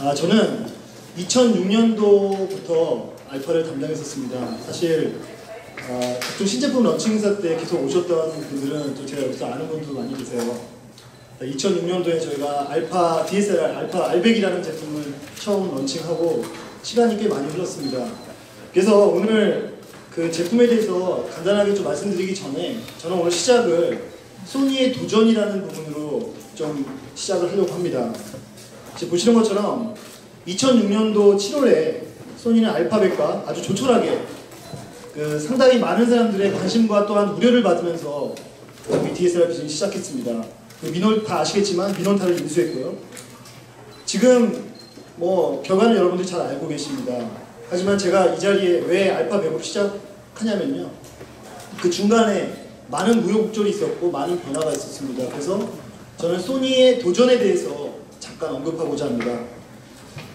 아, 저는 2006년도부터 알파를 담당했었습니다. 사실 아, 각종 신제품 런칭 행사 때 계속 오셨던 분들은 또 제가 여기서 아는 분도 많이 계세요. 2006년도에 저희가 알파 DSLR, 알파 알백이라는 제품을 처음 런칭하고 시간이 꽤 많이 흘렀습니다. 그래서 오늘 그 제품에 대해서 간단하게 좀 말씀드리기 전에 저는 오늘 시작을 소니의 도전이라는 부분으로 좀 시작을 하려고 합니다. 지금 보시는 것처럼 2006년도 7월에 소니는 알파벳과 아주 조촐하게 그 상당히 많은 사람들의 관심과 또한 우려를 받으면서 DSLR 비전이 시작했습니다. 그 민원 다 아시겠지만 민원타를 인수했고요. 지금 뭐 결과는 여러분들이 잘 알고 계십니다. 하지만 제가 이 자리에 왜 알파벳으로 시작하냐면요. 그 중간에 많은 무효곡절이 있었고 많은 변화가 있었습니다. 그래서 저는 소니의 도전에 대해서 잠깐 언급하고자 합니다.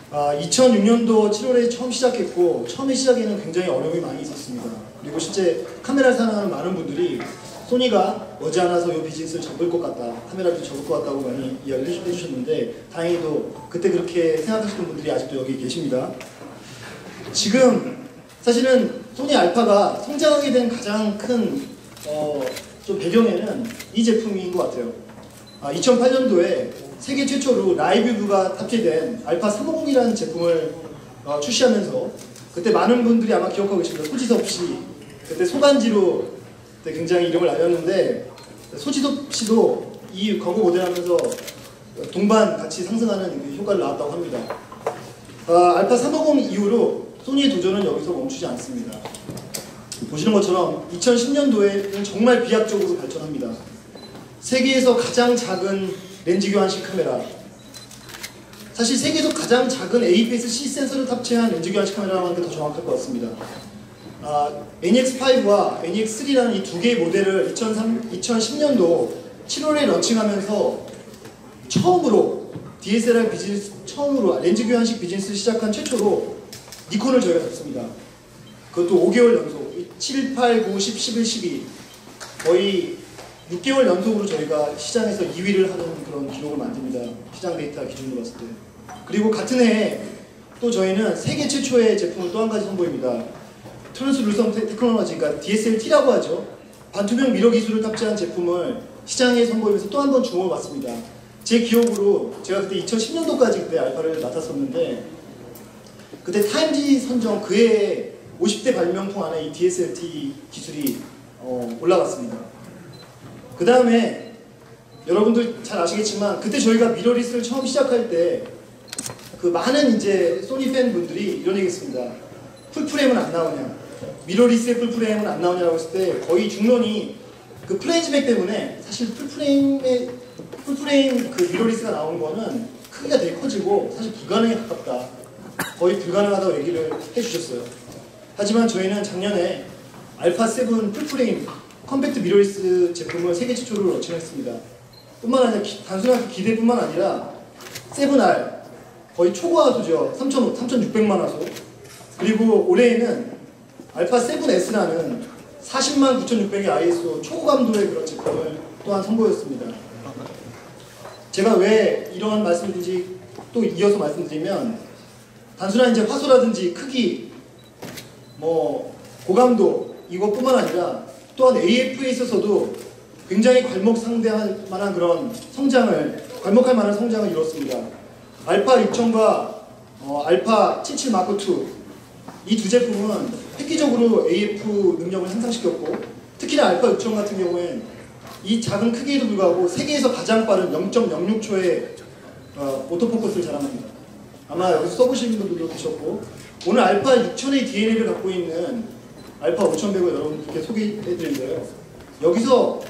아, 2006년도 7월에 처음 시작했고 처음에 시작에는 굉장히 어려움이 많이 있었습니다. 그리고 실제 카메라 사랑하는 많은 분들이 소니가 머지않아서 이 비즈니스를 접을 것 같다, 카메라도 접을 것 같다고 많이 이야기를 해주셨는데 다행히도 그때 그렇게 생각하시는 분들이 아직도 여기 계십니다. 지금 사실은 소니 알파가 성장하게 된 가장 큰 어, 좀 배경에는 이 제품인 것 같아요. 아, 2008년도에 세계 최초로 라이브 뷰가 탑재된 알파 350이라는 제품을 어, 출시하면서 그때 많은 분들이 아마 기억하고 계십니다. 소지섭 씨 그때 소간지로 굉장히 이름을 알렸는데 소지섭 씨도 이 광고 모델하면서 동반 같이 상승하는 효과를 낳았다고 합니다. 아, 알파 350 이후로 소니의 도전은 여기서 멈추지 않습니다. 보시는 것처럼 2010년도에는 정말 비약적으로 발전합니다. 세계에서 가장 작은 렌즈 교환식 카메라 사실 세계에서 가장 작은 APS-C 센서를 탑재한 렌즈 교환식 카메라라는 게 더 정확할 것 같습니다. 아, NEX5와 NEX3라는 이 두 개의 모델을 2003, 2010년도 7월에 런칭하면서 처음으로 DSLR 비즈니스 처음으로 렌즈 교환식 비즈니스를 시작한 최초로 니콘을 저희가 잡습니다. 그것도 5개월 연속 7, 8, 9, 10, 11, 12 거의 6개월 연속으로 저희가 시장에서 2위를 하는 그런 기록을 만듭니다. 시장 데이터 기준으로 봤을 때. 그리고 같은 해에 또 저희는 세계 최초의 제품을 또 한 가지 선보입니다. 트랜스루선 테크놀로지, 그러니까 DSLT라고 하죠. 반투명 미러 기술을 탑재한 제품을 시장에 선보이면서 또 한 번 주목을 받습니다. 제 기억으로 제가 그때 2010년도까지 그때 알파를 맡았었는데 그때 타임지 선정 그해 50대 발명품 안에 이 DSLT 기술이 어, 올라갔습니다. 그 다음에 여러분들 잘 아시겠지만 그때 저희가 미러리스를 처음 시작할 때 그 많은 이제 소니 팬분들이 이런 얘기했습니다. 풀프레임은 안 나오냐? 미러리스의 풀프레임은 안 나오냐고 했을 때 거의 중론이 그 플레이즈백 때문에 사실 풀프레임의 풀프레임 그 미러리스가 나오는 거는 크기가 되게 커지고 사실 불가능에 가깝다. 거의 불가능하다고 얘기를 해주셨어요. 하지만 저희는 작년에 알파 7 풀프레임 컴팩트 미러리스 제품을 세계 최초로 런칭했습니다. 뿐만 아니라 기, 단순한 기대뿐만 아니라 7R 거의 초고화소죠. 3,600만 3 화소. 그리고 올해에는 알파 7S라는 40만 9,600의 ISO 초고감도의 그런 제품을 또한 선보였습니다. 제가 왜 이런 말씀드린지 또 이어서 말씀드리면 단순한 이제 화소라든지 크기, 뭐 고감도 이것뿐만 아니라 또한 AF에 있어서도 굉장히 괄목상대할 만한 그런 성장을 괄목할 만한 성장을 이뤘습니다. 알파 6000과 어, 알파 77 마크 2 이 두 제품은 획기적으로 AF 능력을 향상시켰고 특히나 알파 6000 같은 경우엔 이 작은 크기에도 불구하고 세계에서 가장 빠른 0.06초의 어, 오토포커스를 자랑합니다. 아마 여기서 써보신 분들도 계셨고 오늘 알파 6000의 DNA를 갖고 있는 알파 5100을 여러분들께 소개해드린데요. 여기서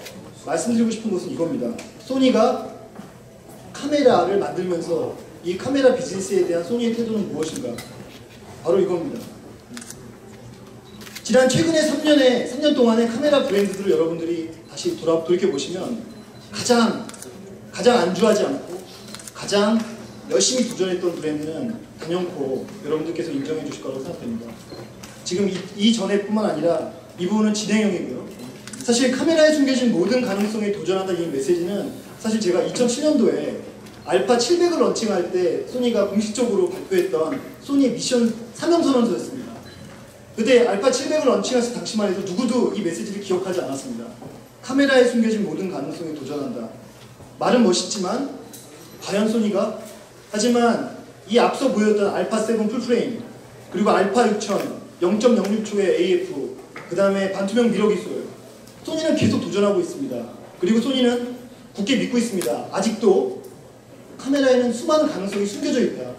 말씀드리고 싶은 것은 이겁니다. 소니가 카메라를 만들면서 이 카메라 비즈니스에 대한 소니의 태도는 무엇인가? 바로 이겁니다. 지난 최근에 3년에 3년 동안의 카메라 브랜드들을 여러분들이 다시 돌아 돌이켜 보시면 가장 가장 안주하지 않고 가장 열심히 도전했던 브랜드는 단연코 여러분들께서 인정해 주실 거라고 생각됩니다. 지금 이, 이 전에뿐만 아니라 이 부분은 진행형이고요. 사실 카메라에 숨겨진 모든 가능성에 도전한다 이 메시지는 사실 제가 2007년도에 알파 700을 런칭할 때 소니가 공식적으로 발표했던 소니 미션 사명 선언서였습니다. 그때 알파 700을 런칭했을 당시만 해도 누구도 이 메시지를 기억하지 않았습니다. 카메라에 숨겨진 모든 가능성에 도전한다. 말은 멋있지만 과연 소니가? 하지만 이 앞서 보였던 알파 7 풀프레임 그리고 알파 6000 0.06초의 AF 그 다음에 반투명 미러 기술 소니는 계속 도전하고 있습니다. 그리고 소니는 굳게 믿고 있습니다. 아직도 카메라에는 수많은 가능성이 숨겨져 있다.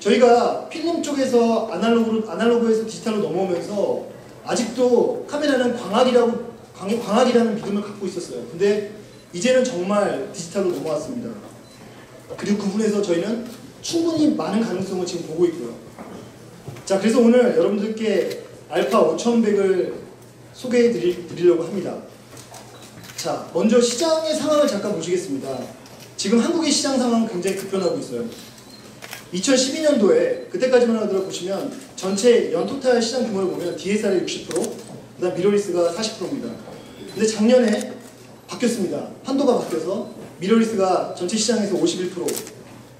저희가 필름 쪽에서 아날로그로, 아날로그에서 디지털로 넘어오면서 아직도 카메라는 광학이라고 광, 광학이라는 믿음을 갖고 있었어요. 근데 이제는 정말 디지털로 넘어왔습니다. 그리고 그 부분에서 저희는 충분히 많은 가능성을 지금 보고 있고요. 자, 그래서 오늘 여러분들께 알파 5100을 소개해 드리려고 합니다. 자, 먼저 시장의 상황을 잠깐 보시겠습니다. 지금 한국의 시장 상황은 굉장히 급변하고 있어요. 2012년도에 그때까지만 하더라도 보시면 전체 연토탈 시장 규모를 보면 DSR이 60%, 그 다음 미러리스가 40%입니다. 근데 작년에 바뀌었습니다. 판도가 바뀌어서 미러리스가 전체 시장에서 51%,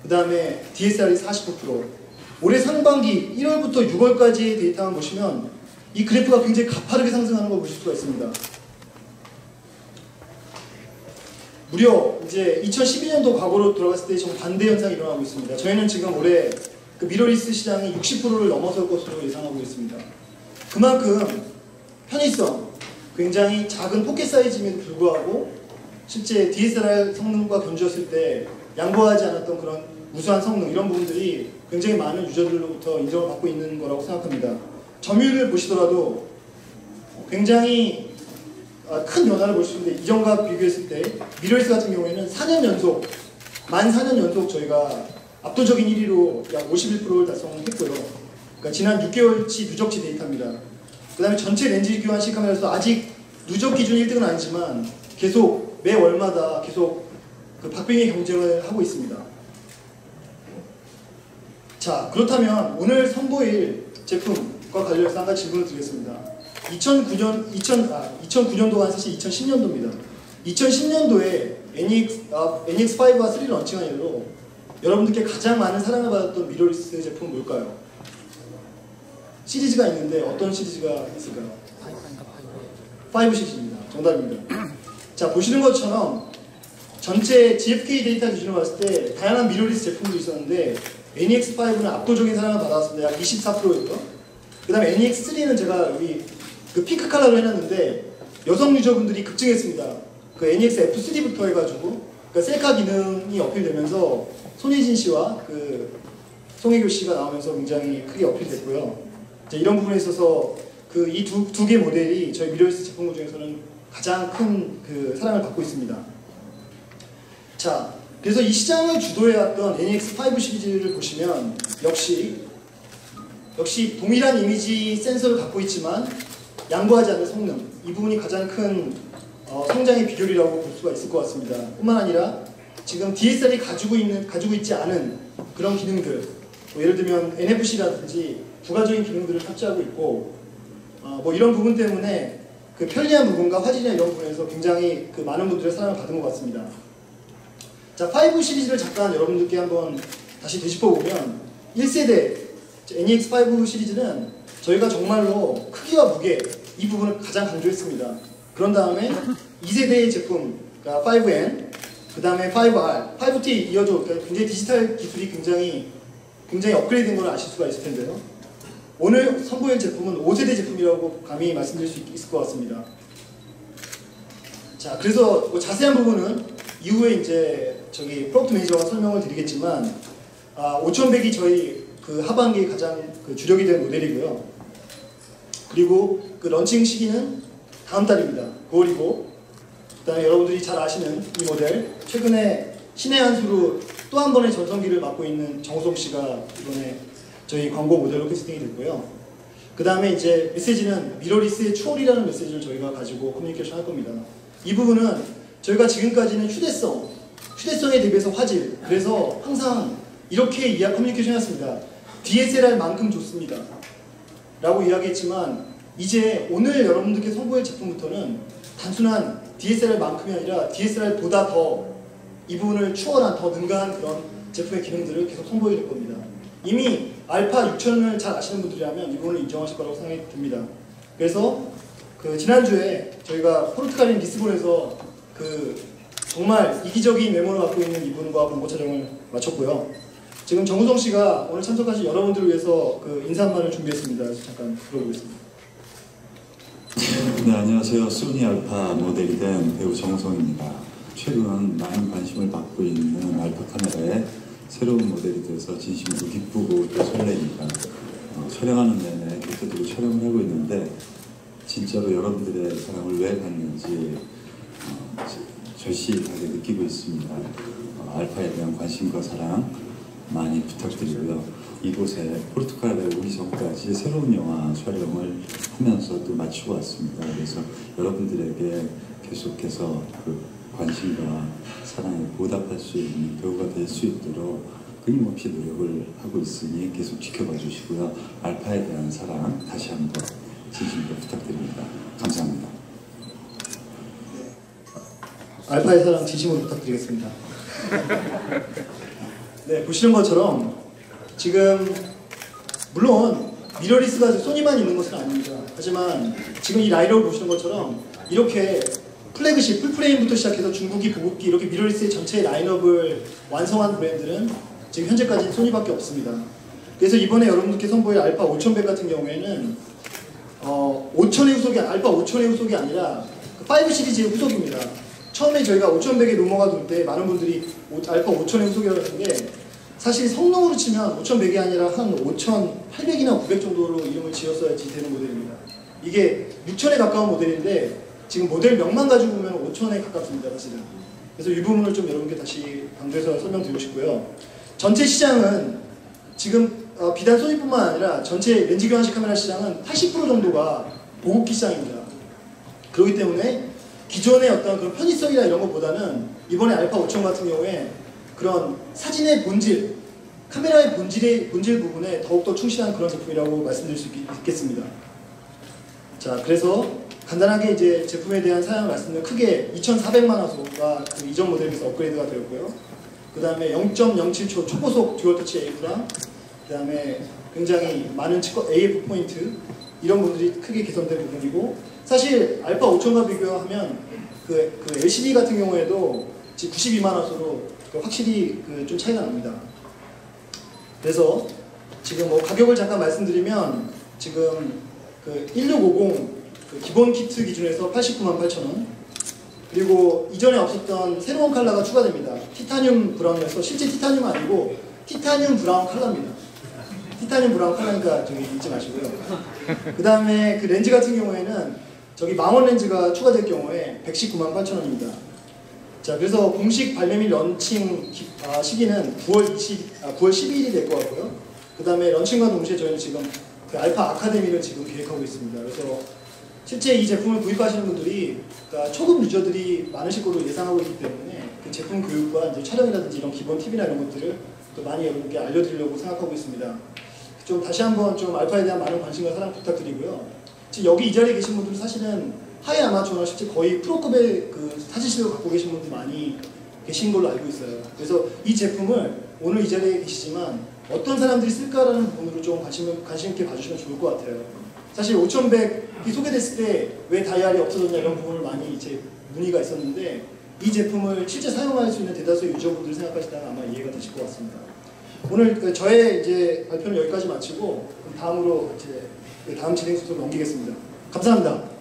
그 다음에 DSR이 49%. 올해 상반기 1월부터 6월까지의 데이터만 보시면 이 그래프가 굉장히 가파르게 상승하는 걸 보실 수가 있습니다. 무려 이제 2012년도 과거로 돌아갔을 때 정반대 현상이 일어나고 있습니다. 저희는 지금 올해 그 미러리스 시장이 60%를 넘어설 것으로 예상하고 있습니다. 그만큼 편의성, 굉장히 작은 포켓 사이즈임에도 불구하고 실제 DSLR 성능과 견주었을 때 양보하지 않았던 그런 우수한 성능 이런 부분들이 굉장히 많은 유저들로부터 인정을 받고 있는 거라고 생각합니다. 점유율을 보시더라도 굉장히 아, 큰 변화를 볼 수 있는데 이전과 비교했을 때 미러리스 같은 경우에는 4년 연속 만 4년 연속 저희가 압도적인 1위로 약 51%를 달성했고요. 그러니까 지난 6개월치 누적치 데이터입니다. 그 다음에 전체 렌즈 교환 시카메라에서 아직 누적 기준 1등은 아니지만 계속 매 월마다 계속 그 박빙의 경쟁을 하고 있습니다. 자 그렇다면 오늘 선보일 제품과 관련해서 한 가지 질문을 드리겠습니다. 2009년 2000 아, 2009년도가 사실 2010년도입니다. 2010년도에 NX 아, NX5와 3 런칭한 이후로 여러분들께 가장 많은 사랑을 받았던 미러리스 제품은 뭘까요? 시리즈가 있는데 어떤 시리즈가 있을까요? 5 시리즈입니다. 정답입니다. 자 보시는 것처럼 전체 GFK 데이터 기준으로 봤을 때 다양한 미러리스 제품도 있었는데 NEX5는 압도적인 사랑을 받았습니다. 약 24%였고 그 다음에 NEX3는 제가 여기 그 핑크 컬러로 해놨는데 여성 유저분들이 급증했습니다. 그 NEX F3부터 해가지고 그 셀카 기능이 어필되면서 손예진 씨와 그 송혜교 씨가 나오면서 굉장히 크게 어필됐고요. 이런 부분에 있어서 그 이 두 두 개 모델이 저희 미러리스 제품 중에서는 가장 큰 그 사랑을 받고 있습니다. 자, 그래서 이 시장을 주도해왔던 NEX5 시리즈를 보시면 역시 역시 동일한 이미지 센서를 갖고 있지만 양보하지 않는 성능 이 부분이 가장 큰 어, 성장의 비결이라고 볼 수가 있을 것 같습니다. 뿐만 아니라 지금 DSL이 가지고 있는 가지고 있지 않은 그런 기능들 뭐 예를 들면 NFC라든지 부가적인 기능들을 탑재하고 있고 어, 뭐 이런 부분 때문에 그 편리한 부분과 화질이나 이런 부분에서 굉장히 그 많은 분들의 사랑을 받은 것 같습니다. 자, 5 시리즈를 잠깐 여러분들께 한번 다시 되짚어 보면 1세대 NEX5 시리즈는 저희가 정말로 크기와 무게 이 부분을 가장 강조했습니다. 그런 다음에 2세대의 제품, 그러니까 5N, 그 다음에 5R, 5T 이어져 그러니까 굉장히 디지털 기술이 굉장히 굉장히 업그레이드된 걸 아실 수가 있을 텐데요. 오늘 선보일 제품은 5세대 제품이라고 감히 말씀드릴 수 있을 것 같습니다. 자, 그래서 뭐 자세한 부분은 이후에 이제 저기 프로덕트 매니저가 설명을 드리겠지만 아, 5100이 저희 그 하반기에 가장 그 주력이 된 모델이고요. 그리고 그 런칭 시기는 다음 달입니다. 9월이고 그다음에 여러분들이 잘 아시는 이 모델 최근에 신의 한 수로 또 한 번의 전성기를 맡고 있는 정우성 씨가 이번에 저희 광고 모델로 캐스팅이 됐고요. 그 다음에 이제 메시지는 미러리스의 추월이라는 메시지를 저희가 가지고 커뮤니케이션 할 겁니다. 이 부분은 저희가 지금까지는 휴대성, 휴대성에 대비해서 화질, 그래서 항상 이렇게 이야 커뮤니케이션 했습니다. DSLR만큼 좋습니다. 라고 이야기했지만 이제 오늘 여러분들께 선보일 제품부터는 단순한 DSLR만큼이 아니라 DSLR보다 더 이 부분을 추월한 더 능가한 그런 제품의 기능들을 계속 선보일 될 겁니다. 이미 알파 6000을 잘 아시는 분들이라면 이 부분을 인정하실 거라고 생각이 듭니다. 그래서 그 지난주에 저희가 포르투갈인 리스본에서 그 정말 이기적인 외모를 갖고 있는 이분과 광고 촬영을 마쳤고요. 지금 정우성 씨가 오늘 참석하신 여러분들을 위해서 그 인사 한 말을 준비했습니다. 그래서 잠깐 들어보겠습니다. 네, 안녕하세요. 소니 알파 모델이 된 배우 정우성입니다. 최근 많은 관심을 받고 있는 알파 카메라의 새로운 모델이 돼서 진심으로 기쁘고 또 설레입니다. 어, 촬영하는 내내 곁에 촬영을 하고 있는데 진짜로 여러분들의 사랑을 왜 받는지 어, 절실하게 느끼고 있습니다. 어, 알파에 대한 관심과 사랑 많이 부탁드리고요. 이곳에 포르투갈에 오기 전까지 새로운 영화 촬영을 하면서 또 마치고 왔습니다. 그래서 여러분들에게 계속해서 그 관심과 사랑에 보답할 수 있는 배우가 될 수 있도록 끊임없이 노력을 하고 있으니 계속 지켜봐 주시고요. 알파에 대한 사랑 다시 한번 진심으로 부탁드립니다. 감사합니다. 알파의 사랑 진심으로 부탁드리겠습니다. 네, 보시는 것처럼 지금 물론 미러리스가 소니만 있는 것은 아닙니다. 하지만 지금 이 라이더를 보시는 것처럼 이렇게 플래그십, 풀프레임부터 시작해서 중국기, 보급기 이렇게 미러리스의 전체 라인업을 완성한 브랜드는 지금 현재까지 소니밖에 없습니다. 그래서 이번에 여러분들께 선보일 알파 5100 같은 경우에는 어, 5000의 후속이 알파 5000의 후속이 아니라 그5 시리즈의 후속입니다. 처음에 저희가 5100에 루머가 돌 때 많은 분들이 오- 알파 5000의 후속이라고 했던 게 사실 성능으로 치면 5100이 아니라 한 5800이나 900 정도로 이름을 지었어야지 되는 모델입니다. 이게 6000에 가까운 모델인데 지금 모델 명만 가지고 보면 5000에 가깝습니다, 사실은. 그래서 이 부분을 좀 여러분께 다시 강조해서 설명드리고 싶고요. 전체 시장은 지금 어, 비단 소니뿐만 아니라 전체 렌즈 교환식 카메라 시장은 80% 정도가 보급기 시장입니다. 그렇기 때문에 기존의 어떤 그런 편의성이나 이런 것보다는 이번에 알파 5000 같은 경우에 그런 사진의 본질, 카메라의 본질의 본질 부분에 더욱더 충실한 그런 제품이라고 말씀드릴 수 있- 있겠습니다. 자, 그래서 간단하게 이제 제품에 대한 사양을 말씀드리면 크게 2,400만 화소가 그 이전 모델에 비해서 업그레이드가 되었고요. 그 다음에 0.07초 초고속 듀얼 터치 AF랑 그 다음에 굉장히 많은 AF 포인트 이런 부분들이 크게 개선된 부분이고 사실 알파 5000과 비교하면 그, 그 LCD 같은 경우에도 지금 92만 화소로 그 확실히 그 좀 차이가 납니다. 그래서 지금 뭐 가격을 잠깐 말씀드리면 지금 그 1650 그 기본 키트 기준에서 89만 8천 원 그리고 이전에 없었던 새로운 컬러가 추가됩니다. 티타늄 브라운에서 실제 티타늄 아니고 티타늄 브라운 컬러입니다. 티타늄 브라운 컬러니까 저기 잊지 마시고요. 그 다음에 그 렌즈 같은 경우에는 저기 망원 렌즈가 추가될 경우에 119만 8천 원입니다. 자, 그래서 공식 및 런칭 기- 아, 시기는 9월 20, 아, 9월 12일이 될 것 같고요. 그 다음에 런칭과 동시에 저희는 지금 그 알파 아카데미를 지금 계획하고 있습니다. 그래서 실제 이 제품을 구입하시는 분들이 그러니까 초급 유저들이 많으실 걸로 예상하고 있기 때문에 그 제품 교육과 이제 촬영이라든지 이런 기본 팁이나 이런 것들을 또 많이 여러분께 알려드리려고 생각하고 있습니다. 좀 다시 한번 좀 알파에 대한 많은 관심과 사랑 부탁드리고요. 지금 여기 이 자리에 계신 분들은 사실은 하이 아마추어나 실제 거의 프로급의 그 사진실을 갖고 계신 분들 많이 계신 걸로 알고 있어요. 그래서 이 제품을 오늘 이 자리에 계시지만 어떤 사람들이 쓸까라는 부분으로 좀 관심, 관심 있게 봐주시면 좋을 것 같아요. 사실 5100이 소개됐을 때 왜 다이알이 없어졌냐 이런 부분을 많이 이제 문의가 있었는데 이 제품을 실제 사용할 수 있는 대다수의 유저분들 생각하시다가 아마 이해가 되실 것 같습니다. 오늘 그 저의 이제 발표는 여기까지 마치고 다음으로 이제 그 다음 진행 순서로 넘기겠습니다. 감사합니다.